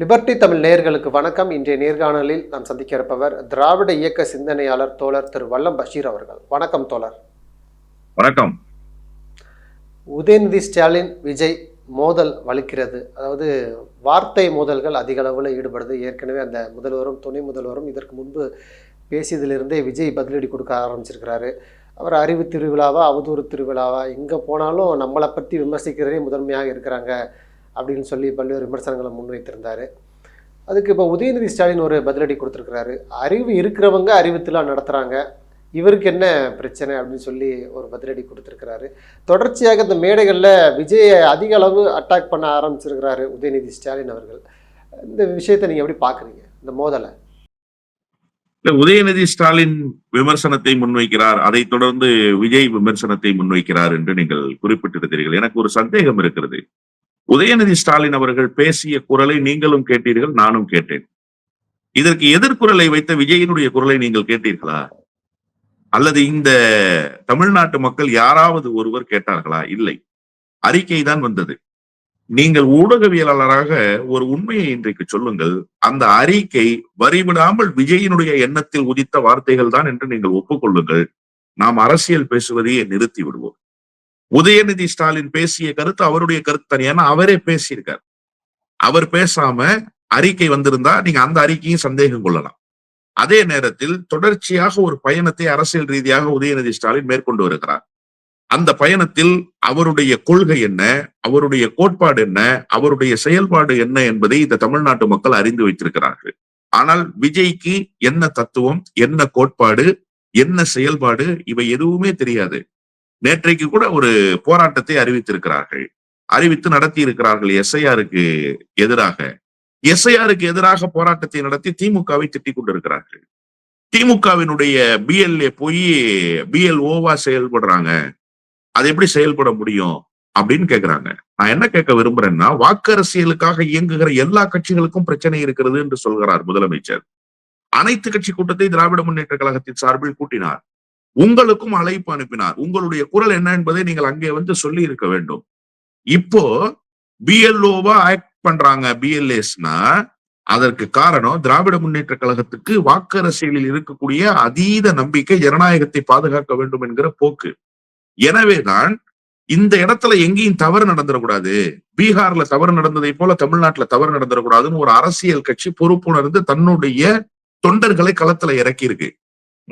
Liberty Tamil நேயர்களுக்கு வணக்கம். இன்றைய நேர்காணலில் நாம் சந்திக்க இருப்பவர் திராவிட இயக்க சிந்தனையாளர் தோழர் திரு வல்லம் பஷீர் அவர்கள். வணக்கம் தோழர். வணக்கம். உதயநிதி ஸ்டாலின் விஜய் மோதல் வலிக்கிறது. அதாவது வார்த்தை மோதல்கள் அதிக அளவில் ஈடுபடுது. ஏற்கனவே அந்த முதல்வரும் துணை முதல்வரும் இதற்கு முன்பு பேசியதிலிருந்தே விஜய் பதிலடி கொடுக்க ஆரம்பிச்சிருக்கிறாரு. அவர் அறிவு திருவிழாவா அவதூறு திருவிழாவா எங்கே போனாலும் நம்மளை பற்றி விமர்சிக்கிறதே முதன்மையாக இருக்கிறாங்க. அப்படின்னு சொல்லி பல்வேறு விமர்சனங்களை முன்வைத்திருந்தார். அதுக்கு இப்போ உதயநிதி ஸ்டாலின் ஒரு பதிலடி கொடுத்துருக்கிறாரு. அறிவு இருக்கிறவங்க அறிவுத்திலாம் நடத்துகிறாங்க இவருக்கு என்ன பிரச்சனை அப்படின்னு சொல்லி ஒரு பதிலடி கொடுத்துருக்கிறாரு. தொடர்ச்சியாக இந்த மேடைகளில் விஜயை அதிக அளவு அட்டாக் பண்ண ஆரம்பிச்சிருக்கிறாரு உதயநிதி ஸ்டாலின் அவர்கள். இந்த விஷயத்தை நீங்கள் எப்படி பார்க்குறீங்க இந்த மோதலை. இல்லை உதயநிதி ஸ்டாலின் விமர்சனத்தை முன்வைக்கிறார். அதைத் தொடர்ந்து விஜய் விமர்சனத்தை முன்வைக்கிறார் என்று நீங்கள் குறிப்பிட்டிருந்தீர்கள் எனக்கு ஒரு சந்தேகம் இருக்கிறது. உதயநிதி ஸ்டாலின் அவர்கள் பேசிய குரலை நீங்களும் கேட்டீர்கள் நானும் கேட்டேன். இதற்கு எதிர்குரலை வைத்த விஜயினுடைய குரலை நீங்கள் கேட்டீர்களா? அல்லது இந்த தமிழ்நாட்டு மக்கள் யாராவது ஒருவர் கேட்டார்களா? இல்லை. அறிக்கை தான் வந்தது. நீங்கள் ஊடகவியலாளராக ஒரு உண்மையை இன்றைக்கு சொல்லுங்கள். அந்த அறிக்கை வரிவிடாமல் விஜயினுடைய எண்ணத்தில் உதித்த வார்த்தைகள் தான் என்று நீங்கள் ஒப்புக்கொள்ளுங்கள். நாம் அரசியல் பேசுவதையே நிறுத்தி விடுவோம். உதயநிதி ஸ்டாலின் பேசிய கருத்து அவருடைய கருத்து தனியான அவரே பேசியிருக்கார். அவர் பேசாம அறிக்கை வந்திருந்தா நீங்க அந்த அறிக்கையும் சந்தேகம் கொள்ளலாம். அதே நேரத்தில் தொடர்ச்சியாக ஒரு பயணத்தை அரசியல் ரீதியாக உதயநிதி ஸ்டாலின் மேற்கொண்டு வருகிறார். அந்த பயணத்தில் அவருடைய கொள்கை என்ன? அவருடைய கோட்பாடு என்ன? அவருடைய செயல்பாடு என்ன என்பதை இந்த தமிழ்நாட்டு மக்கள் அறிந்து வைத்திருக்கிறார்கள். ஆனால் விஜய்க்கு என்ன தத்துவம் என்ன கோட்பாடு என்ன செயல்பாடு இவை எதுவுமே தெரியாது. நேற்றைக்கு கூட ஒரு போராட்டத்தை அறிவித்திருக்கிறார்கள். அறிவித்து நடத்தி இருக்கிறார்கள் எஸ்ஐஆருக்கு எதிராக. எஸ்ஐஆருக்கு எதிராக போராட்டத்தை நடத்தி திமுகவை திட்டிக் கொண்டிருக்கிறார்கள். திமுகவினுடைய பிஎல்ஏ போய் பிஎல்ஓவா செயல்படுறாங்க. அது எப்படி செயல்பட முடியும் அப்படின்னு கேக்குறாங்க. நான் என்ன கேட்க விரும்புறேன்னா வாக்கு அரசியலுக்காக இயங்குகிற எல்லா கட்சிகளுக்கும் பிரச்சனை இருக்கிறது என்று சொல்கிறார் முதலமைச்சர். அனைத்து கட்சி கூட்டத்தை திராவிட முன்னேற்ற கழகத்தின் சார்பில் கூட்டினார். உங்களுக்கும் அழைப்பு அனுப்பினார். உங்களுடைய குரல் என்ன என்பதை நீங்கள் அங்கே வந்து சொல்லி இருக்க வேண்டும். இப்போ பிஎல்ஓவா ஆக்ட் பண்றாங்க பிஎல்ஏஸ்னா அதற்கு காரணம் திராவிட முன்னேற்ற கழகத்துக்கு வாக்கு அரசியலில் இருக்கக்கூடிய அதீத நம்பிக்கை ஜனநாயகத்தை பாதுகாக்க வேண்டும் என்கிற போக்கு. எனவேதான் இந்த இடத்துல எங்கேயும் தவறு நடந்துடக்கூடாது. பீகார்ல தவறு நடந்ததை போல தமிழ்நாட்டுல தவறு நடந்துடக்கூடாதுன்னு ஒரு அரசியல் கட்சி பொறுப்புணர்ந்து தன்னுடைய தொண்டர்களை களத்துல இறக்கி இருக்கு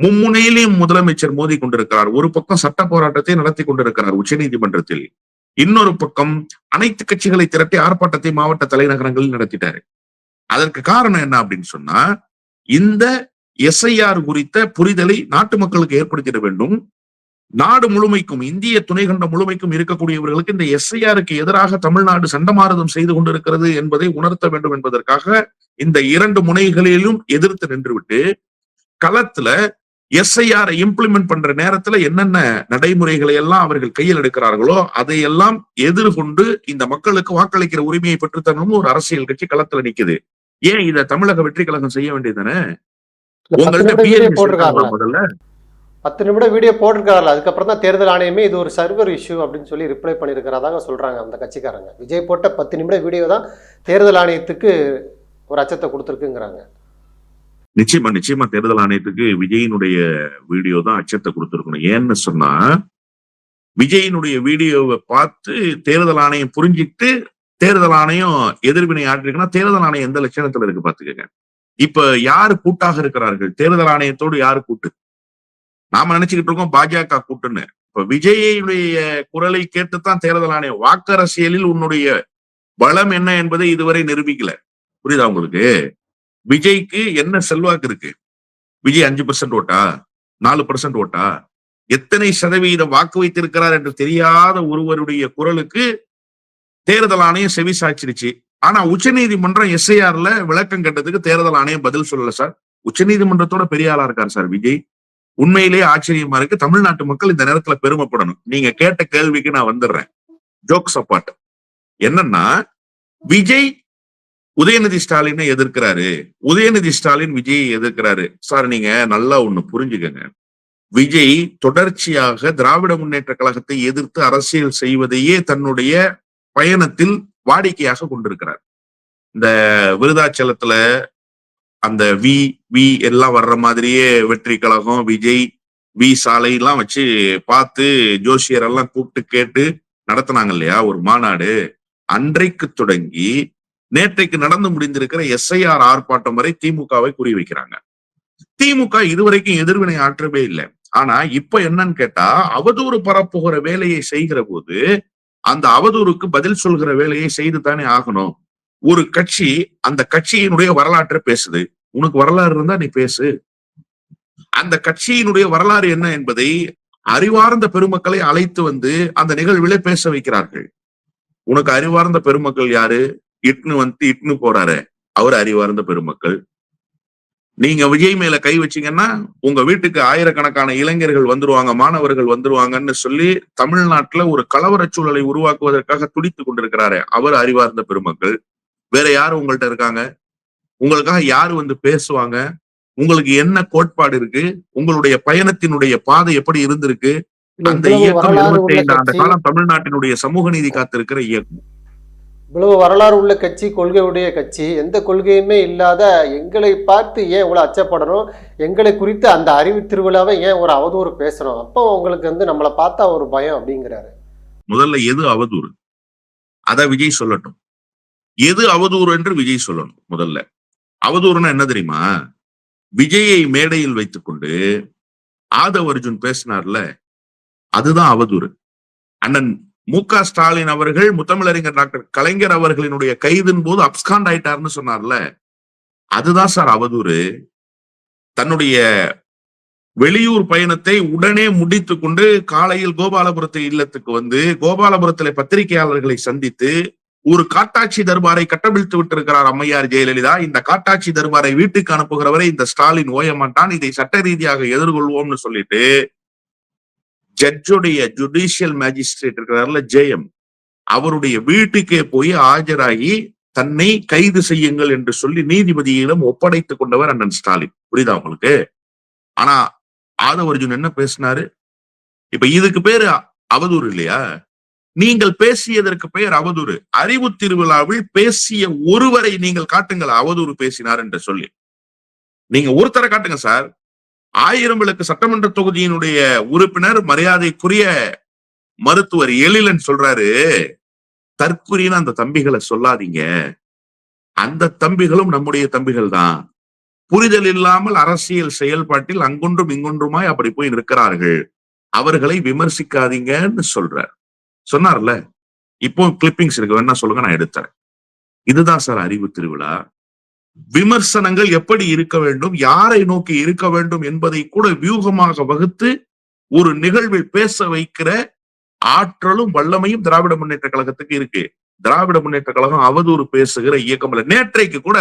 மும்முனையிலையும் முதலமைச்சர் மோதி கொண்டிருக்கிறார். ஒரு பக்கம் சட்ட போராட்டத்தை நடத்தி கொண்டிருக்கிறார் உச்சநீதிமன்றத்தில். இன்னொரு பக்கம் அனைத்து கட்சிகளை திரட்டி ஆர்ப்பாட்டத்தை மாவட்ட தலைநகரங்களில் நடத்திட்டாரு. அதற்கு காரணம் என்ன அப்படின்னு சொன்னா இந்த எஸ்ஐஆர் குறித்த புரிதலை நாட்டு மக்களுக்கு ஏற்படுத்திட வேண்டும். நாடு முழுமைக்கும் இந்திய துணைக்கண்டம் முழுமைக்கும் இருக்கக்கூடியவர்களுக்கு இந்த எஸ்ஐஆருக்கு எதிராக தமிழ்நாடு சண்டமாரதம் செய்து கொண்டிருக்கிறது என்பதை உணர்த்த வேண்டும் என்பதற்காக இந்த இரண்டு முனைகளிலும் எதிர்த்து நின்றுவிட்டு களத்துல எஸ்ஐஆரை இம்ப்ளிமெண்ட் பண்ற நேரத்துல என்னென்ன நடைமுறைகளை எல்லாம் அவர்கள் கையில் எடுக்கிறார்களோ அதையெல்லாம் எதிர்கொண்டு இந்த மக்களுக்கு வாக்களிக்கிற உரிமையை பெற்றுத்தரணும் ஒரு அரசியல் கட்சி களத்துல நிக்குது. ஏன் இத தமிழக வெற்றி கழகம் செய்ய வேண்டியதுதானே? இருக்காங்களா முதல்ல? பத்து நிமிடம் வீடியோ போட்டிருக்காருல அதுக்கப்புறம் தான் தேர்தல் ஆணையமே இது ஒரு சர்வர் இஷ்யூ அப்படின்னு சொல்லி ரிப்ளை பண்ணியிருக்கிறதாங்க சொல்றாங்க அந்த கட்சிக்காரங்க. விஜய் போட்ட பத்து நிமிட வீடியோ தான் தேர்தல் ஆணையத்துக்கு ஒரு அச்சத்தை கொடுத்துருக்குங்கிறாங்க. நிச்சயமா நிச்சயமா தேர்தல் ஆணையத்துக்கு விஜயினுடைய வீடியோ தான் அச்சத்தை கொடுத்துருக்கணும். ஏன்னு சொன்னா விஜயினுடைய வீடியோவை பார்த்து தேர்தல் ஆணையம் புரிஞ்சிட்டு தேர்தல் ஆணையம் எதிர்வினை ஆற்றிருக்குன்னா தேர்தல் ஆணையம் எந்த லட்சணத்துல இருக்கு பாத்துக்கங்க இப்ப யாரு கூட்டாக இருக்கிறார்கள்? தேர்தல் ஆணையத்தோடு யாரு கூட்டு? நாம நினைச்சுக்கிட்டு இருக்கோம் பாஜக கூட்டுன்னு. இப்ப விஜயுடைய குரலை கேட்டுத்தான் தேர்தல் ஆணையம் வாக்கு அரசியலில் உன்னுடைய பலம் என்ன என்பதை இதுவரை நிரூபிக்கல. புரியுதா உங்களுக்கு? விஜய்க்கு என்ன செல்வாக்கு இருக்கு? விஜய் அஞ்சு பர்சன்ட் ஓட்டா? நாலு பர்சன்ட் ஓட்டா? எத்தனை சதவீதம் வாக்கு வைத்திருக்கிறார் என்று தெரியாத ஒருவருடைய குரலுக்கு தேர்தல் ஆணையம் செவி சாய்ச்சிருச்சு ஆனா உச்சநீதிமன்றம் எஸ்ஐஆர்ல விளக்கம் கேட்டதுக்கு தேர்தல் ஆணையம் பதில் சொல்லல சார். உச்சநீதிமன்றத்தோட பெரிய ஆளா இருக்கார் சார் விஜய். உண்மையிலேயே ஆச்சரியமா இருக்கு. தமிழ்நாட்டு மக்கள் இந்த நேரத்துல பெருமைப்படணும். நீங்க கேட்ட கேள்விக்கு நான் வந்துடுறேன். ஜோக்ஸ் அப்பாட் என்னன்னா விஜய் உதயநிதி ஸ்டாலினை எதிர்க்கிறாரு. உதயநிதி ஸ்டாலின் விஜயை எதிர்க்கிறாரு. சார் நீங்க நல்லா ஒண்ணு புரிஞ்சுக்கங்க. விஜய் தொடர்ச்சியாக திராவிட முன்னேற்ற கழகத்தை எதிர்த்து அரசியல் செய்வதையே தன்னுடைய பயணத்தில் வாடிக்கையாக கொண்டிருக்கிறார். இந்த விருதாச்சலத்துல அந்த வி வி எல்லாம் வர்ற மாதிரியே வெற்றி கழகம் விஜய் வி சாலை எல்லாம் வச்சு பார்த்து ஜோசியர் எல்லாம் கூப்பிட்டு கேட்டு நடத்துனாங்க இல்லையா? ஒரு மாநாடு. அன்றைக்கு தொடங்கி நேற்றைக்கு நடந்து முடிந்திருக்கிற எஸ்ஐஆர் ஆர்ப்பாட்டம் வரை திமுகவை குறி வைக்கிறாங்க திமுக இதுவரைக்கும் எதிர்வினை ஆற்றவே இல்லை. ஆனா இப்ப என்னன்னு கேட்டா அவதூறு பரப்புகிற வேலையை செய்கிற போது அந்த அவதூறுக்கு பதில் சொல்கிற வேலையை செய்து தானே ஆகணும். ஒரு கட்சி அந்த கட்சியினுடைய வரலாற்றை பேசுது. உனக்கு வரலாறு இருந்தா நீ பேசு. அந்த கட்சியினுடைய வரலாறு என்ன என்பதை அறிவார்ந்த பெருமக்களை அழைத்து வந்து அந்த நிகழ்விலே பேச வைக்கிறார்கள். உனக்கு அறிவார்ந்த பெருமக்கள் யாரு? இட்னு வந்து இட்னு போறாரு. அவர் அறிவார்ந்த பெருமக்கள். நீங்க விஜய் மேல கை வச்சீங்கன்னா உங்க வீட்டுக்கு ஆயிரக்கணக்கான இளைஞர்கள் வந்துருவாங்க மாணவர்கள் வந்துருவாங்கன்னு சொல்லி தமிழ்நாட்டுல ஒரு கலவர சூழலை உருவாக்குவதற்காக துடித்து கொண்டிருக்கிறாரு அவர் அறிவார்ந்த பெருமக்கள். வேற யாரு உங்கள்ட்ட இருக்காங்க? உங்களுக்காக யாரு வந்து பேசுவாங்க? உங்களுக்கு என்ன கோட்பாடு இருக்கு? உங்களுடைய பயணத்தினுடைய பாதை எப்படி இருந்திருக்கு? அந்த இயக்கம் இருபத்தி ஐந்து ஆண்டு காலம் தமிழ்நாட்டினுடைய சமூக நீதி காத்திருக்கிற இயக்கம். இவ்வளவு வரலாறு உள்ள கட்சி கொள்கையுடைய கட்சி எந்த கொள்கையுமே இல்லாத எங்களை பார்த்து ஏன் இவ்வளோ அச்சப்படணும்? எங்களை குறித்து அந்த அறிவு திருவிழாவை ஏன் ஒரு அவதூறு பேசுகிறோம் அப்போ உங்களுக்கு வந்து நம்மளை பார்த்தா ஒரு பயம் அப்படிங்கிறாரு. முதல்ல எது அவதூறு? அத விஜய் சொல்லட்டும். எது அவதூறு என்று விஜய் சொல்லணும் முதல்ல. அவதூறுனா என்ன தெரியுமா? விஜயை மேடையில் வைத்துக்கொண்டு ஆதவ் அர்ஜுன் பேசினார்ல அதுதான் அவதூறு. அண்ணன் மு க. ஸ்டாலின் அவர்கள் முத்தமிழறிஞர் டாக்டர் கலைஞர் அவர்களினுடைய கைதின் போது அப்ஸ்காண்ட் ஆயிட்டார்னு சொன்னார்ல. அதுதான் சார் அவதூறு. தன்னுடைய வெளியூர் பயணத்தை உடனே முடித்து கொண்டு காலையில் கோபாலபுரத்து இல்லத்துக்கு வந்து கோபாலபுரத்திலே பத்திரிகையாளர்களை சந்தித்து ஒரு காட்டாட்சி தர்பாரை கட்டவிழ்த்து விட்டிருக்கிறார் அம்மையார் ஜெயலலிதா. இந்த காட்டாட்சி தர்பாரை வீட்டுக்கு அனுப்புகிறவரை இந்த ஸ்டாலின் ஓய மாட்டான் இதை சட்ட ரீதியாக எதிர்கொள்வோம்னு சொல்லிட்டு ஜட்ஜுடைய ஜுடிஷியல் மேஜிஸ்ட்ரேட் இருக்கிறார்ல ஜெயம். அவருடைய வீட்டுக்கே போய் ஆஜராகி தன்னை கைது செய்யுங்கள் என்று சொல்லி நீதிபதியிடம் ஒப்படைத்துக் கொண்டவர் அண்ணன் ஸ்டாலின். புரியுதா உங்களுக்கு? ஆனா ஆதவ அர்ஜுன் என்ன பேசினாரு? இப்ப இதுக்கு பேரு அவதூறு இல்லையா? நீங்கள் பேசியதற்கு பெயர் அவதூறு. அறிவு திருவிழாவில் பேசிய ஒருவரை நீங்கள் காட்டுங்கள் அவதூறு பேசினார் என்று சொல்லி. நீங்க ஒருத்தரை காட்டுங்க சார். ஆயிரம் விளக்கு சட்டமன்ற தொகுதியினுடைய உறுப்பினர் மரியாதைக்குரிய மருத்துவர் எழிலன் சொல்றாரு தற்குறின்னு அந்த தம்பிகளை சொல்லாதீங்க. அந்த தம்பிகளும் நம்முடைய தம்பிகள் தான். புரிதல் இல்லாமல் அரசியல் செயல்பாட்டில் அங்கொன்றும் இங்கொன்றுமாய் அப்படி போய் நிற்கிறார்கள். அவர்களை விமர்சிக்காதீங்கன்னு சொல்றார். சொன்னார்ல? இப்போ கிளிப்பிங்ஸ் இருக்கு. வேணா சொல்லுங்க நான் எடுத்தேன் இதுதான் சார் அறிவு திருவிழா. விமர்சனங்கள் எப்படி இருக்க வேண்டும் யாரை நோக்கி இருக்க வேண்டும் என்பதை கூட வியூகமாக வகுத்து ஒரு நிகழ்வில் பேச வைக்கிற ஆற்றலும் வல்லமையும் திராவிட முன்னேற்ற கழகத்துக்கு இருக்கு. திராவிட முன்னேற்ற கழகம் அவதூறு பேசுகிற இயக்கம் அல்ல நேற்றைக்கு கூட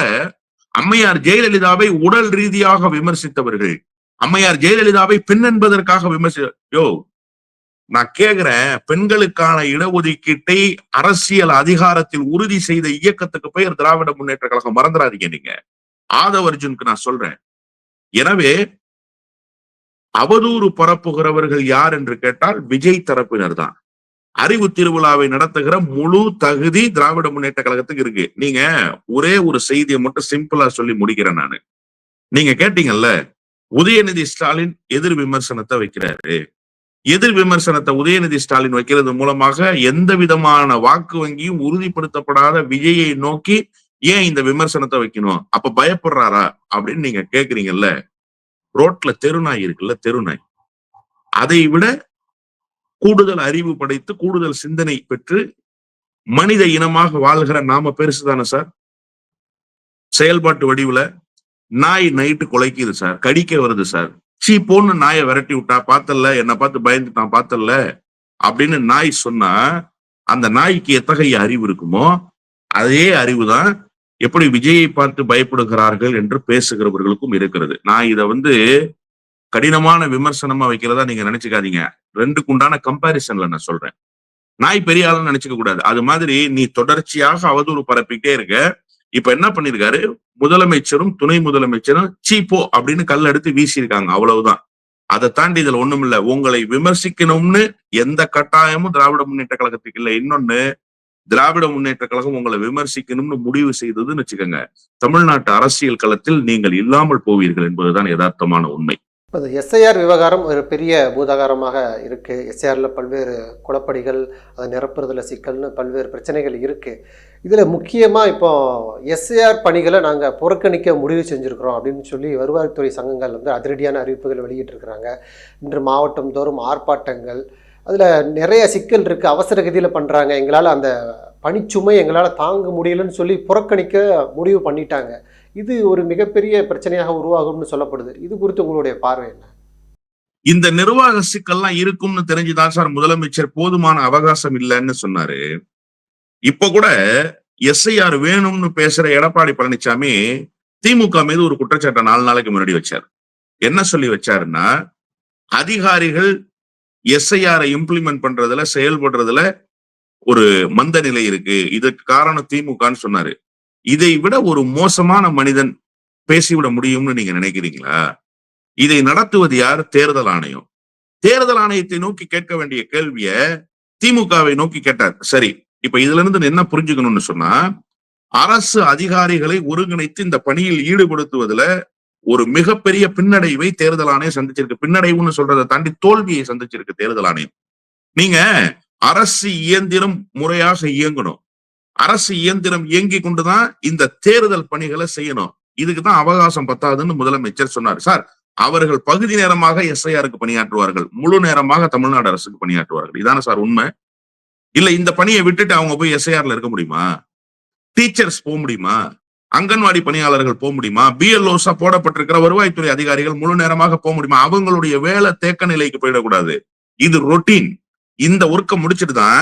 அம்மையார் ஜெயலலிதாவை உடல் ரீதியாக விமர்சித்தவர்கள். அம்மையார் ஜெயலலிதாவை பெண் என்பதற்காக விமர்சி யோ நான் கேக்குறேன் பெண்களுக்கான இடஒதுக்கீட்டை அரசியல் அதிகாரத்தில் உறுதி செய்த இயக்கத்துக்கு பெயர் திராவிட முன்னேற்ற கழகம் மறந்துடாதீங்க நீங்க. ஆதவர்ஜுனுக்கு நான் சொல்றேன். எனவே அவதூறு பரப்புகிறவர்கள் யார் என்று கேட்டால் விஜய் தரப்பினர் தான். அறிவு திருவிழாவை நடத்துகிற முழு தகுதி திராவிட முன்னேற்ற கழகத்துக்கு இருக்கு. நீங்க ஒரே ஒரு செய்தியை மட்டும் சிம்பிளா சொல்லி முடிக்கிறேன் நானு. நீங்க கேட்டீங்கல்ல உதயநிதி ஸ்டாலின் எதிர் விமர்சனத்தை வைக்கிறாரு. எதிர் விமர்சனத்தை உதயநிதி ஸ்டாலின் வைக்கிறது மூலமாக எந்த விதமான வாக்கு வங்கியும் உறுதிப்படுத்தப்படாத விஜயை நோக்கி ஏன் இந்த விமர்சனத்தை வைக்கணும்? அப்ப பயப்படுறாரா? அப்படின்னு நீங்க கேக்குறீங்கல்ல. ரோட்ல தெருநாய் இருக்குல்ல தெருநாய் அதை விட கூடுதல் அறிவு படைத்து கூடுதல் சிந்தனை பெற்று மனித இனமாக வாழ்கிற நாம பெருசுதானே சார்? செயல்பாட்டு வடிவுல நாய் நைட்டு குலைக்குது சார் கடிக்க வருது சார். சீ போன்னு நாயை விரட்டி விட்டா பார்த்தல்ல என்னை பார்த்து பயந்துட்டான் பார்த்தல்ல அப்படின்னு நாய் சொன்னா அந்த நாய்க்கு எத்தகைய அறிவு இருக்குமோ அதே அறிவு தான் எப்படி விஜயை பார்த்து பயப்படுகிறார்கள் என்று பேசுகிறவர்களுக்கும் இருக்கிறது. நான் இதை வந்து கடினமான விமர்சனமா வைக்கிறதா நீங்க நினைச்சுக்காதீங்க. ரெண்டுக்கு உண்டான கம்பாரிசன்ல நான் சொல்றேன். நாய் பெரிய ஆளுன்னு நினைச்சுக்க கூடாது. அது மாதிரி நீ தொடர்ச்சியாக அவதூறு பரப்பிக்கிட்டே இருக்க இப்ப என்ன பண்ணிருக்காரு? முதலமைச்சரும் துணை முதலமைச்சரும் சீப்போ அப்படின்னு கல் எடுத்து வீசியிருக்காங்க. அவ்வளவுதான். அதை தாண்டி இதுல ஒண்ணும் இல்ல. உங்களை விமர்சிக்கணும்னு எந்த கட்டாயமும் திராவிட முன்னேற்ற கழகத்துக்கு இல்லை. இன்னொன்னு திராவிட முன்னேற்ற கழகம் உங்களை விமர்சிக்கணும்னு முடிவு செய்ததுன்னு வச்சுக்கோங்க. தமிழ்நாட்டு அரசியல் களத்தில் நீங்கள் இல்லாமல் போவீர்கள் என்பதுதான் யதார்த்தமான உண்மை. இப்போ இந்த எஸ்ஐஆர் விவகாரம் ஒரு பெரிய பூதாகாரமாக இருக்குது எஸ்ஐஆரில் பல்வேறு குளப்படிகள் அதை நிரப்புறதுல சிக்கல்னு பல்வேறு பிரச்சனைகள் இருக்குது இதில் முக்கியமாக இப்போ எஸ்ஐஆர் பணிகளை நாங்கள் புறக்கணிக்க முடிவு செஞ்சுருக்கிறோம் அப்படின்னு சொல்லி வருவாய்த்துறை சங்கங்கள் வந்து அதிரடியான அறிவிப்புகள் வெளியிட்டிருக்கிறாங்க. இன்று மாவட்டம் தோறும் ஆர்ப்பாட்டங்கள் அதில் நிறைய சிக்கல் இருக்குது அவசர கதியில் பண்ணுறாங்க எங்களால் அந்த பணிச்சுமை எங்களால் தாங்க முடியலன்னு சொல்லி புறக்கணிக்க முடிவு பண்ணிட்டாங்க. இது ஒரு மிகப்பெரிய பிரச்சனையாக உருவாகும்னு சொல்லப்படுது. இது குறித்து உங்களுடைய பார்வை என்ன? இந்த நிர்வாக சிக்கல்லாம் இருக்கும்னு தெரிஞ்சுதான் சார் முதலமைச்சர் போதுமான அவகாசம் இல்லைன்னு சொன்னாரு. இப்ப கூட எஸ்ஐஆர் வேணும்னு பேசுற எடப்பாடி பழனிசாமி திமுக மீது ஒரு குற்றச்சாட்டை நாலு நாளைக்கு முன்னாடி வச்சார். என்ன சொல்லி வச்சாருன்னா அதிகாரிகள் எஸ்ஐஆரை இம்ப்ளிமெண்ட் பண்றதுல செயல்படுறதுல ஒரு மந்த நிலை இருக்கு. இதுக்கு காரணம் திமுகன்னு சொன்னாரு. இதை விட ஒரு மோசமான மனிதன் பேசிவிட முடியும்னு நீங்க நினைக்கிறீங்களா? இதை நடத்துவது யார்? தேர்தல் ஆணையம். தேர்தல் ஆணையத்தை நோக்கி கேட்க வேண்டிய கேள்விய திமுகவை நோக்கி கேட்டார். சரி இப்ப இதுல இருந்து என்ன புரிஞ்சுக்கணும்னு சொன்னா அரசு அதிகாரிகளை ஒருங்கிணைத்து இந்த பணியில் ஈடுபடுத்துவதுல ஒரு மிகப்பெரிய பின்னடைவை தேர்தல் ஆணையம் சந்திச்சிருக்கு. பின்னடைவுன்னு சொல்றதை தாண்டி தோல்வியை சந்திச்சிருக்கு தேர்தல் ஆணையம். நீங்க அரசு இயந்திரம் முறையாக இயங்கணும். அரசு இயந்திரம் இயங்கி கொண்டுதான் இந்த தேர்தல் பணிகளை செய்யணும். இதுக்கு தான் அவகாசம் பத்தாதுன்னு முதலமைச்சர் சொன்னார். சார் அவர்கள் பகுதி நேரமாக எஸ்ஐஆருக்கு பணியாற்றுவார்கள். முழு நேரமாக தமிழ்நாடு அரசுக்கு பணியாற்றுவார்கள். இதான சார் உண்மை? இல்ல இந்த பணியை விட்டுட்டு அவங்க போய் எஸ்ஐஆர்ல இருக்க முடியுமா? டீச்சர்ஸ் போக முடியுமா? அங்கன்வாடி பணியாளர்கள் போக முடியுமா? பிஎல்ஓஸா போடப்பட்டிருக்கிற வருவாய்த்துறை அதிகாரிகள் முழு நேரமாக போக முடியுமா? அவங்களுடைய வேலை தேக்க நிலைக்கு போயிடக்கூடாது. இது ரொட்டீன். இந்த ஒர்க்கை முடிச்சிட்டு தான்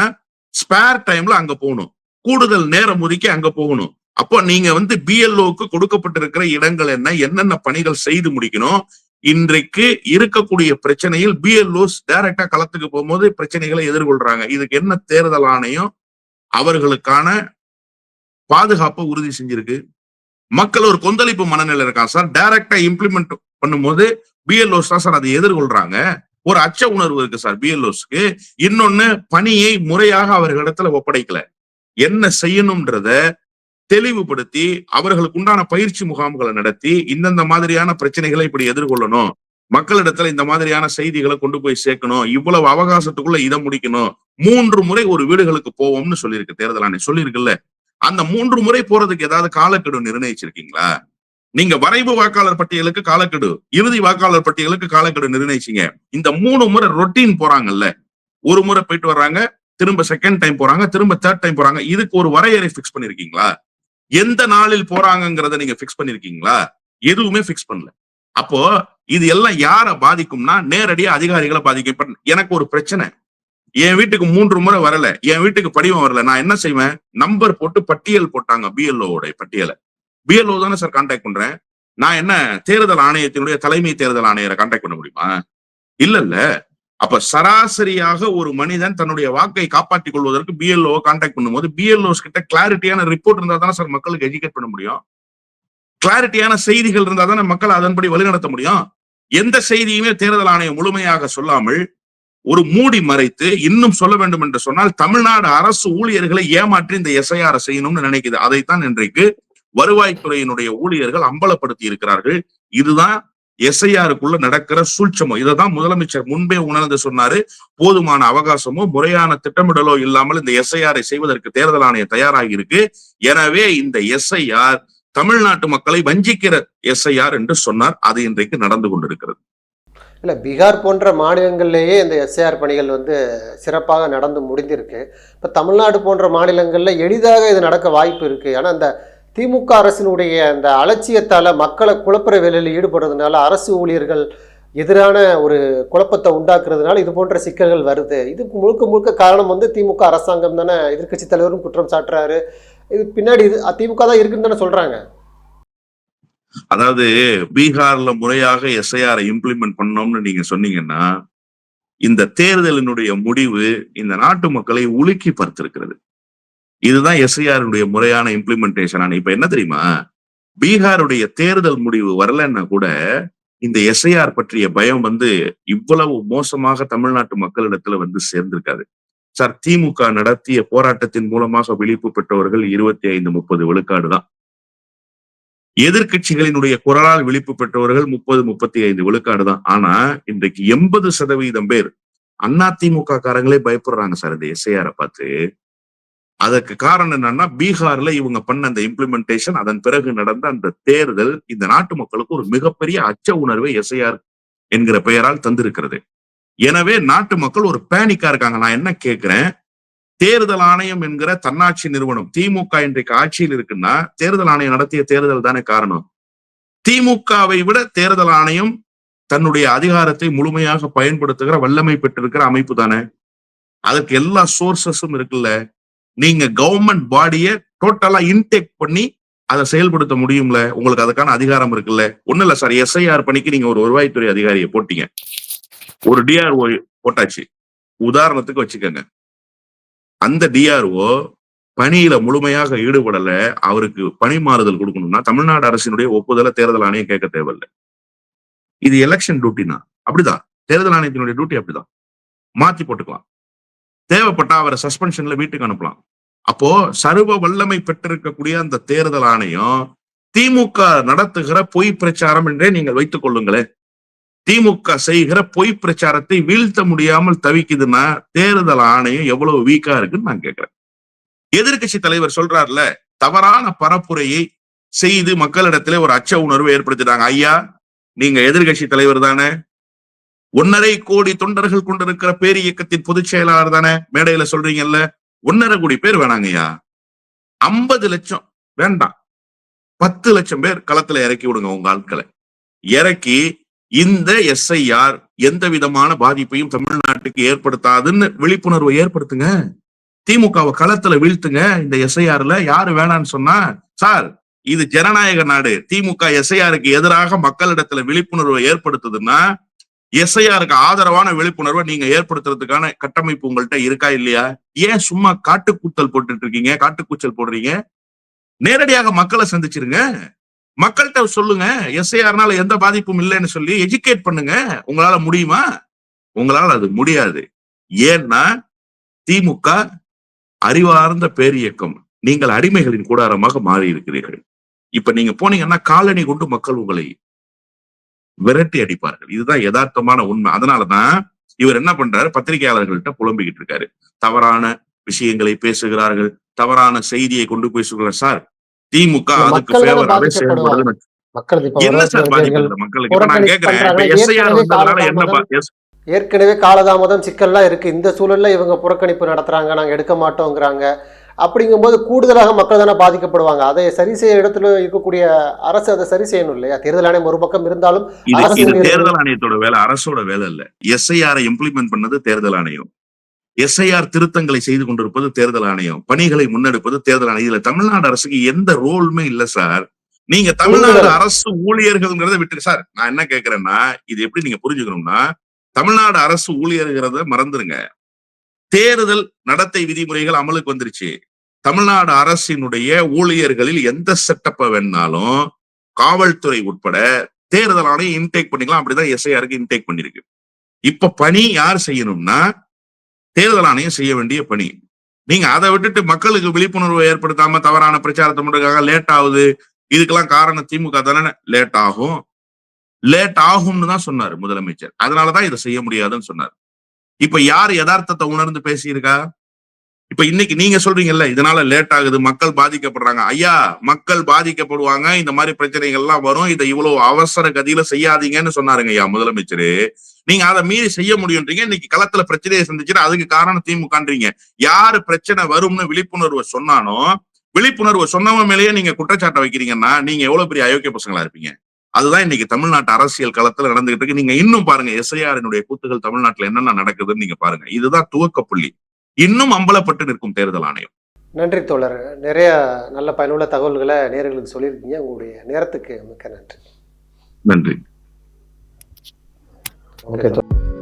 ஸ்பேர் டைம்ல அங்க போகணும். கூடுதல் நேரம் ஒதுக்கி அங்க போகணும். அப்போ நீங்க வந்து பிஎல்ஓக்கு கொடுக்கப்பட்டிருக்கிற இடங்கள் என்ன என்னென்ன பணிகள் செய்து முடிக்கணும்? இன்றைக்கு இருக்கக்கூடிய பிரச்சனையில் பிஎல்ஓஸ் டைரக்டா களத்துக்கு போகும்போது பிரச்சனைகளை எதிர்கொள்றாங்க. இதுக்கு என்ன தேர்தல் ஆணையம்? அவர்களுக்கான பாதுகாப்பை உறுதி செஞ்சிருக்கு. மக்கள் ஒரு கொந்தளிப்பு மனநிலை இருக்கா சார் டைரக்டா இம்ப்ளிமெண்ட் பண்ணும்போது பிஎல்ஓஸ் தான் சார் அதை எதிர்கொள்றாங்க. ஒரு அச்ச உணர்வு இருக்கு சார் பிஎல்ஓஸ்க்கு இன்னொன்னு பணியை முறையாக அவர்களிடத்துல ஒப்படைக்கல. என்ன செய்யணும்ன்றத தெளிவுபடுத்தி அவர்களுக்கு உண்டான பயிற்சி முகாம்களை நடத்தி இந்தந்த மாதிரியான பிரச்சனைகளை இப்படி எதிர்கொள்ளணும் மக்களிடத்துல இந்த மாதிரியான செய்திகளை கொண்டு போய் சேர்க்கணும் இவ்வளவு அவகாசத்துக்குள்ள இதை முடிக்கணும் மூன்று முறை ஒரு வீடுகளுக்கு போவோம்னு சொல்லியிருக்கு தேர்தல் ஆணையம். சொல்லியிருக்குல்ல? அந்த மூன்று முறை போறதுக்கு ஏதாவது காலக்கெடு நிர்ணயிச்சிருக்கீங்களா? நீங்க வரைவு வாக்காளர் பட்டியலுக்கு காலக்கெடு இறுதி வாக்காளர் பட்டியலுக்கு காலக்கெடு நிர்ணயிச்சீங்க. இந்த மூணு முறை ரொட்டீன் போறாங்கல்ல? ஒரு முறை போயிட்டு வர்றாங்க திரும்ப செகண்ட் டைம் போறாங்க திரும்ப தேர்ட் டைம் போறாங்க. இதுக்கு ஒரு வரையறை பிக்ஸ் பண்ணிருக்கீங்களா? எந்த நாளில் போறாங்கிறத நீங்க பிக்ஸ் பண்ணிருக்கீங்களா? எதுவுமே பிக்ஸ் பண்ணல. அப்போ இது எல்லாம் யார பாதிக்கும்னா நேரடியா அதிகாரிகளை பாதிக்கும். இப்ப எனக்கு ஒரு பிரச்சனை. என் வீட்டுக்கு மூன்று முறை வரல. என் வீட்டுக்கு படிவம் வரல. நான் என்ன செய்வேன்? நம்பர் போட்டு பட்டியல் போட்டாங்க பிஎல்ஓட பட்டியலை. பிஎல்ஓ தானே சார் கான்டாக்ட் பண்றேன். நான் என்ன தேர்தல் ஆணையத்தினுடைய தலைமை தேர்தல் ஆணையரை கான்டாக்ட் பண்ண முடியுமா? இல்ல இல்ல. அப்ப சராசரியாக ஒரு மனிதன் தன்னுடைய வாக்கை காப்பாற்றிக் கொள்வதற்கு பிஎல்ஓ கான்டாக்ட் பண்ணும்போது பிஎல்ஓஸ் கிட்ட கிளாரிட்டியான ரிப்போர்ட் இருந்தா தானே சார் மக்களுக்கு எஜுகேட் பண்ண முடியும்? கிளாரிட்டியான செய்திகள் இருந்தா தானே மக்கள் அதன்படி வழிநடத்த முடியும்? எந்த செய்தியுமே தேர்தல் ஆணையம் முழுமையாக சொல்லாமல் ஒரு மூடி மறைத்து இன்னும் சொல்ல வேண்டும் என்று சொன்னால் தமிழ்நாடு அரசு ஊழியர்களை ஏமாற்றி இந்த எஸ்ஐஆர் செய்யணும்னு நினைக்குது. அதைத்தான் இன்றைக்கு வருவாய்த்துறையினுடைய ஊழியர்கள் அம்பலப்படுத்தி இருக்கிறார்கள். இதுதான் எஸ்ஐஆருக்குள்ள நடக்கிற சூழ்ச்சமோ இதைதான் முதலமைச்சர் முன்பே உணர்ந்து சொன்னாரு. போதுமான அவகாசமோ முறையான திட்டமிடலோ இல்லாமல் இந்த எஸ்ஐஆரை செய்வதற்கு தேர்தல் ஆணையம் தயாராகி இருக்கு எனவே இந்த எஸ்ஐஆர் தமிழ்நாட்டு மக்களை வஞ்சிக்கிற எஸ்ஐஆர் என்று சொன்னார். அது இன்றைக்கு நடந்து கொண்டிருக்கிறது. இல்லை பீகார் போன்ற மாநிலங்கள்லேயே இந்த எஸ்ஐஆர் பணிகள் வந்து சிறப்பாக நடந்து முடிந்திருக்கு. இப்போ தமிழ்நாடு போன்ற மாநிலங்களில் எளிதாக இது நடக்க வாய்ப்பு இருக்குது ஆனால் அந்த திமுக அரசினுடைய அந்த அலட்சியத்தால் மக்களை குழப்புற வேலையில் ஈடுபடுறதுனால அரசு ஊழியர்கள் எதிரான ஒரு குழப்பத்தை உண்டாக்குறதுனால இது போன்ற சிக்கல்கள் வருது. இதுக்கு முழுக்க முழுக்க காரணம் வந்து திமுக அரசாங்கம் தானே. எதிர்க்கட்சி தலைவரும் குற்றம் சாட்டுறாரு. இது பின்னாடி இது திமுக தான் இருக்குன்னு தானே சொல்றாங்க. அதாவது பீகார்ல முறையாக எஸ்ஐஆரை இம்ப்ளிமெண்ட் பண்ணோம்னு நீங்க சொன்னீங்கன்னா இந்த தேர்தலினுடைய முடிவு இந்த நாட்டு மக்களை உலுக்கி பார்த்திருக்கிறது இதுதான் எஸ்ஐஆருடைய முறையான இம்ப்ளிமெண்டேஷன் இப்ப என்ன தெரியுமா? பீகாருடைய தேர்தல் முடிவு வரலன்னா கூட இந்த எஸ்ஐஆர் பற்றிய பயம் வந்து இவ்வளவு மோசமாக தமிழ்நாட்டு மக்களிடத்துல வந்து சேர்ந்திருக்காது. சார் திமுக நடத்திய போராட்டத்தின் மூலமாக விழிப்பு பெற்றவர்கள் இருபத்தி ஐந்து முப்பது விழுக்காடு தான். எதிர்க்கட்சிகளினுடைய குரலால் விழிப்பு பெற்றவர்கள் முப்பது முப்பத்தி ஐந்து விழுக்காடு தான். ஆனா இன்றைக்கு எண்பது சதவீதம் பேர் அதிமுக காரங்களே பயப்படுறாங்க சார் இந்த எஸ்ஐஆரை பார்த்து. அதற்கு காரணம் என்னன்னா பீகார்ல இவங்க பண்ண அந்த இம்ப்ளிமெண்டேஷன் அதன் பிறகு நடந்த அந்த தேர்தல் இந்த நாட்டு மக்களுக்கு ஒரு மிகப்பெரிய அச்ச உணர்வை எஸ்ஐஆர் என்கிற பெயரால் தந்திருக்கிறது. எனவே நாட்டு மக்கள் ஒரு பேனிக்கா இருக்காங்க. நான் என்ன கேட்கிறேன் தேர்தல் ஆணையம் என்கிற தன்னாட்சி நிறுவனம் திமுக இன்றைக்கு ஆட்சியில் இருக்குன்னா தேர்தல் ஆணையம் நடத்திய தேர்தல் தானே காரணம். திமுகவை விட தேர்தல் ஆணையம் தன்னுடைய அதிகாரத்தை முழுமையாக பயன்படுத்துகிற வல்லமை பெற்றிருக்கிற அமைப்பு தானே. அதற்கு எல்லா சோர்சஸும் இருக்குல்ல. நீங்க கவர்மெண்ட் பாடியை டோட்டலா இன்டேக் பண்ணி அதை செயல்படுத்த முடியும்ல? உங்களுக்கு அதுக்கான அதிகாரம் இருக்குல்ல? ஒண்ணு இல்ல சார் எஸ்ஐஆர் பணிக்கு நீங்க ஒரு வருவாய்த்துறை அதிகாரியை போட்டீங்க. ஒரு டிஆர்ஓ போட்டாச்சு. உதாரணத்துக்கு வச்சுக்கோங்க. அந்த டிஆர்ஓ பணியில முழுமையாக ஈடுபடல. அவருக்கு பணி மாறுதல் கொடுக்கணும்னா தமிழ்நாடு அரசினுடைய ஒப்புதலை தேர்தல் ஆணையம் கேட்க தேவையில்லை. இது எலெக்ஷன் டியூட்டினா அப்படிதான். தேர்தல் ஆணையத்தினுடைய டியூட்டி அப்படிதான். மாத்தி போட்டுக்கலாம். தேவைப்பட்டா அவரை சஸ்பென்ஷன்ல வீட்டுக்கு அனுப்பலாம். அப்போ சர்வ வல்லமை பெற்றிருக்கக்கூடிய அந்த தேர்தல் ஆணையம் திமுக நடத்துகிற பொய் பிரச்சாரம் என்றே நீங்கள் வைத்துக் கொள்ளுங்களேன். திமுக செய்கிற பொய் பிரச்சாரத்தை வீழ்த்த முடியாமல் தவிக்குதுன்னா தேர்தல் ஆணையம் எவ்வளவு வீக்கா இருக்குன்னு நான் கேட்கிறேன். எதிர்க்கட்சி தலைவர் சொல்றாருல தவறான பரப்புரையை செய்து மக்களிடத்திலே ஒரு அச்ச உணர்வு ஏற்படுத்திட்டாங்க. ஐயா நீங்க எதிர்க்கட்சி தலைவர் தானே ஒன்னரை கோடி தொண்டர்கள் கொண்டிருக்கிற பேர் இயக்கத்தின் பொதுச் செயலாளர் தானே? மேடையில சொல்றீங்கல்ல. ஒன்னரை கோடி பேர் வேணாங்கய்யா. ஐம்பது லட்சம். வேண்டாம். பத்து லட்சம் பேர் களத்துல இறக்கி விடுங்க உங்க ஆட்களை. இறக்கி இந்த எஸ்ஐஆர் எந்த விதமான பாதிப்பையும் தமிழ்நாட்டுக்கு ஏற்படுத்தாதுன்னு விழிப்புணர்வை ஏற்படுத்துங்க. திமுகவை களத்துல வீழ்த்துங்க. இந்த எஸ்ஐஆர்ல யாரு வேணான்னு சொன்னா சார் இது ஜனநாயக நாடு. திமுக எஸ்ஐஆருக்கு எதிராக மக்களிடத்துல விழிப்புணர்வை ஏற்படுத்துதுன்னா எஸ்ஐஆருக்கு ஆதரவான விழிப்புணர்வை நீங்க ஏற்படுத்துறதுக்கான கட்டமைப்பு உங்கள்கிட்ட இருக்கா இல்லையா? ஏன் சும்மா காட்டுக்கூத்தல் போட்டுட்டு இருக்கீங்க காட்டுக்கூச்சல் போடுறீங்க? நேரடியாக மக்களை சந்திச்சிருங்க. மக்கள்கிட்ட சொல்லுங்க. எஸ்ஐஆர்னால எந்த பாதிப்பும் இல்லைன்னு சொல்லி எஜுகேட் பண்ணுங்க. உங்களால முடியுமா? உங்களால அது முடியாது. ஏன்னா திமுக அறிவார்ந்த பேரியக்கம். நீங்கள் அடிமைகளின் கூடாரமாக மாறி இருக்கிறீர்கள் இப்ப நீங்க போனீங்கன்னா காலனி கொண்டு மக்கள் உங்களை விரட்டி அடிப்பார்கள். இதுதான் யதார்த்தமான உண்மை. அதனாலதான் இவர் என்ன பண்றாரு? பத்திரிகையாளர்கள்ட்ட புலம்பிக்கிட்டு இருக்காரு. தவறான விஷயங்களை பேசுகிறார்கள். தவறான செய்தியை கொண்டு போய் சொல்கிறார் சார் திமுக அதுக்கு ஃபேவராகவே. செயல்படுது என்ன சார் இந்த மக்களுக்கு? நான் பண்றாங்க. எஸ்ஐஆர் வந்ததுனால என்ன ஏற்கனவே காலதாமதம் சிக்கல்லாம் இருக்கு. இந்த சூழல்ல இவங்க புறக்கணிப்பு நடத்துறாங்க. நாங்க எடுக்க மாட்டோங்கிறாங்க. அப்படிங்கும்போது கூடுதலாக மக்கள் தானே பாதிக்கப்படுவாங்க. அதை சரி செய்ய இடத்துல இருக்கக்கூடிய அரசு அதை சரி செய்யணும் இல்லையா? தேர்தல் ஆணையம் ஒரு பக்கம் இருந்தாலும் தேர்தல் ஆணையத்தோட வேலை அரசோட வேலை இல்ல எஸ்ஐஆரை இம்ப்ளிமெண்ட் பண்ணது தேர்தல் ஆணையம். எஸ்ஐஆர் திருத்தங்களை செய்து கொண்டிருப்பது தேர்தல் ஆணையம். பணிகளை முன்னெடுப்பது தேர்தல் ஆணையம். இதுல தமிழ்நாடு அரசுக்கு எந்த ரோலுமே இல்ல சார் நீங்க தமிழ்நாடு. அரசு ஊழியர்கள்ங்கிறத விட்டு சார் நான் என்ன கேக்குறேன்னா இது எப்படி நீங்க புரிஞ்சுக்கணும்னா தமிழ்நாடு அரசு ஊழியர்கிறத மறந்துருங்க. தேர்தல் நடத்தை விதிமுறைகள் அமலுக்கு வந்துருச்சு. தமிழ்நாடு அரசினுடைய ஊழியர்களில் எந்த செட்டப்பை வேணாலும் காவல்துறை உட்பட தேர்தல் ஆணையம் இன்டேக் பண்ணிக்கலாம். அப்படிதான் எஸ்ஐஆருக்கு இன்டேக் பண்ணிருக்கு. இப்ப பணி யார் செய்யணும்னா தேர்தல் ஆணையம் செய்ய வேண்டிய பணி. நீங்க அதை விட்டுட்டு மக்களுக்கு விழிப்புணர்வு ஏற்படுத்தாம தவறான பிரச்சாரத்தை பண்றதுக்காக லேட் ஆகுது. இதுக்கெல்லாம் காரணம் திமுக தானே. லேட் ஆகும். லேட் ஆகும்னு தான் சொன்னாரு முதலமைச்சர். அதனாலதான் இதை செய்ய முடியாதுன்னு சொன்னார். இப்ப யார் யதார்த்தத்தை உணர்ந்து பேசியிருக்கா? இப்ப இன்னைக்கு நீங்க சொல்றீங்கல்ல இதனால லேட் ஆகுது மக்கள் பாதிக்கப்படுறாங்க. ஐயா மக்கள் பாதிக்கப்படுவாங்க இந்த மாதிரி பிரச்சனைகள் எல்லாம் வரும் இதை இவ்வளவு அவசர கதியில செய்யாதீங்கன்னு சொன்னாருங்க ஐயா முதலமைச்சரு. நீங்க அதை மீறி செய்ய முடியும்ன்றீங்க இன்னைக்கு களத்துல பிரச்சனையை சந்திச்சுன்னா அதுக்கு காரணம் திமுகன்றீங்க. யாரு பிரச்சனை வரும்னு விழிப்புணர்வை சொன்னானோ விழிப்புணர்வு சொன்னவன் மேலேயே நீங்க குற்றச்சாட்டை வைக்கிறீங்கன்னா நீங்க எவ்வளவு பெரிய அயோக்கிய பசங்களா இருப்பீங்க? அதுதான் இன்னைக்கு தமிழ்நாட்டு அரசியல் களத்துல நடந்துகிட்டு இருக்கு. நீங்க இன்னும் பாருங்க எஸ்ஐஆரினுடைய கூத்துகள் தமிழ்நாட்டுல என்னென்ன நடக்குதுன்னு நீங்க பாருங்க. இதுதான் துவக்க புள்ளி. இன்னும் அம்பலப்பட்டு நிற்கும் தேர்தல் ஆணையம். நன்றி தோழர். நிறைய நல்ல பயனுள்ள தகவல்களை நேர்களுக்கு சொல்லியிருக்கீங்க. உங்களுடைய நேரத்துக்கு மிக்க நன்றி. நன்றி. ஓகே